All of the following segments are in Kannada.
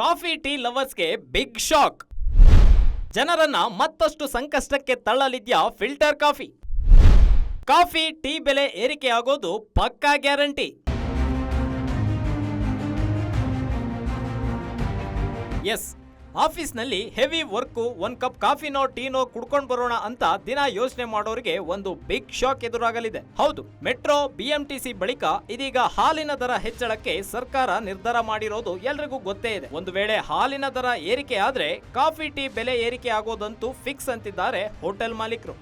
ಕಾಫಿ ಟೀ ಲವರ್ಸ್ಗೆ ಬಿಗ್ ಶಾಕ್. ಜನರನ್ನ ಮತ್ತಷ್ಟು ಸಂಕಷ್ಟಕ್ಕೆ ತಳ್ಳಲಿದ್ಯಾ ಫಿಲ್ಟರ್ ಕಾಫಿ? ಕಾಫಿ ಟೀ ಬೆಲೆ ಏರಿಕೆ ಆಗೋದು ಪಕ್ಕಾ ಗ್ಯಾರಂಟಿ. ಎಸ್ ಆಫೀಸ್ನಲ್ಲಿ ಹೆವಿ ವರ್ಕು ಒನ್ ಕಪ್ ಕಾಫಿನೋ ಟೀನೋ ಕುಡ್ಕೊಂಡು ಬರೋಣ ಅಂತ ದಿನ ಯೋಚನೆ ಮಾಡೋರಿಗೆ ಒಂದು ಬಿಗ್ ಶಾಕ್ ಎದುರಾಗಲಿದೆ. ಹೌದು, ಮೆಟ್ರೋ ಬಿಎಂಟಿಸಿ ಬಳಿಕ ಇದೀಗ ಹಾಲಿನ ದರ ಹೆಚ್ಚಳಕ್ಕೆ ಸರ್ಕಾರ ನಿರ್ಧಾರ ಮಾಡಿರೋದು ಎಲ್ರಿಗೂ ಗೊತ್ತೇ ಇದೆ. ಒಂದು ವೇಳೆ ಹಾಲಿನ ದರ ಏರಿಕೆ ಆದ್ರೆ ಕಾಫಿ, ಟೀ ಬೆಲೆ ಏರಿಕೆ ಆಗೋದಂತೂ ಫಿಕ್ಸ್ ಅಂತಿದ್ದಾರೆ ಹೋಟೆಲ್ ಮಾಲೀಕರು.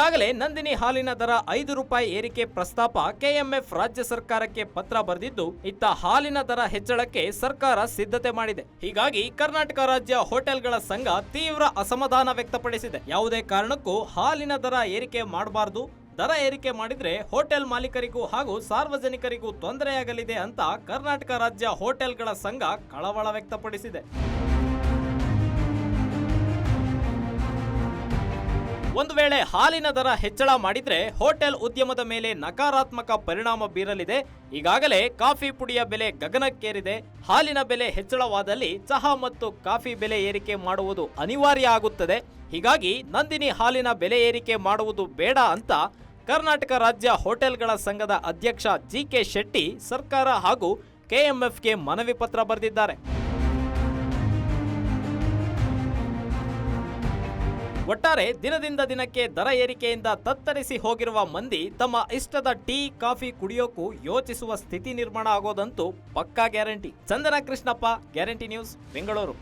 ಈಗಾಗಲೇ ನಂದಿನಿ ಹಾಲಿನ ದರ ಐದು ರೂಪಾಯಿ ಏರಿಕೆ ಪ್ರಸ್ತಾಪ ಕೆಎಂಎಫ್ ರಾಜ್ಯ ಸರ್ಕಾರಕ್ಕೆ ಪತ್ರ ಬರೆದಿದ್ದು, ಇತ್ತ ಹಾಲಿನ ದರ ಹೆಚ್ಚಳಕ್ಕೆ ಸರ್ಕಾರ ಸಿದ್ಧತೆ ಮಾಡಿದೆ. ಹೀಗಾಗಿ ಕರ್ನಾಟಕ ರಾಜ್ಯ ಹೋಟೆಲ್ಗಳ ಸಂಘ ತೀವ್ರ ಅಸಮಾಧಾನ ವ್ಯಕ್ತಪಡಿಸಿದೆ. ಯಾವುದೇ ಕಾರಣಕ್ಕೂ ಹಾಲಿನ ದರ ಏರಿಕೆ ಮಾಡಬಾರದು. ದರ ಏರಿಕೆ ಮಾಡಿದ್ರೆ ಹೋಟೆಲ್ ಮಾಲೀಕರಿಗೂ ಹಾಗೂ ಸಾರ್ವಜನಿಕರಿಗೂ ತೊಂದರೆಯಾಗಲಿದೆ ಅಂತ ಕರ್ನಾಟಕ ರಾಜ್ಯ ಹೋಟೆಲ್ಗಳ ಸಂಘ ಕಳವಳ ವ್ಯಕ್ತಪಡಿಸಿದೆ. ಒಂದು ವೇಳೆ ಹಾಲಿನ ದರ ಹೆಚ್ಚಳ ಮಾಡಿದ್ರೆ ಹೋಟೆಲ್ ಉದ್ಯಮದ ಮೇಲೆ ನಕಾರಾತ್ಮಕ ಪರಿಣಾಮ ಬೀರಲಿದೆ. ಈಗಾಗಲೇ ಕಾಫಿ ಪುಡಿಯ ಬೆಲೆ ಗಗನಕ್ಕೇರಿದೆ. ಹಾಲಿನ ಬೆಲೆ ಹೆಚ್ಚಳವಾದಲ್ಲಿ ಚಹಾ ಮತ್ತು ಕಾಫಿ ಬೆಲೆ ಏರಿಕೆ ಮಾಡುವುದು ಅನಿವಾರ್ಯ ಆಗುತ್ತದೆ. ಹೀಗಾಗಿ ನಂದಿನಿ ಹಾಲಿನ ಬೆಲೆ ಏರಿಕೆ ಮಾಡುವುದು ಬೇಡ ಅಂತ ಕರ್ನಾಟಕ ರಾಜ್ಯ ಹೋಟೆಲ್ಗಳ ಸಂಘದ ಅಧ್ಯಕ್ಷ ಜಿ ಕೆ ಶೆಟ್ಟಿ ಸರ್ಕಾರ ಹಾಗೂ ಕೆಎಂಎಫ್ಗೆ ಮನವಿ ಪತ್ರ ಬರೆದಿದ್ದಾರೆ. ಒಟ್ಟಾರೆ ದಿನದಿಂದ ದಿನಕ್ಕೆ ದರ ಏರಿಕೆಯಿಂದ ತತ್ತರಿಸಿ ಹೋಗಿರುವ ಮಂದಿ ತಮ್ಮ ಇಷ್ಟದ ಟೀ, ಕಾಫಿ ಕುಡಿಯೋಕು ಯೋಚಿಸುವ ಸ್ಥಿತಿ ನಿರ್ಮಾಣ ಆಗೋದಂತೂ ಪಕ್ಕಾ guarantee. Chandana Krishnappa guarantee news, Bengaluru.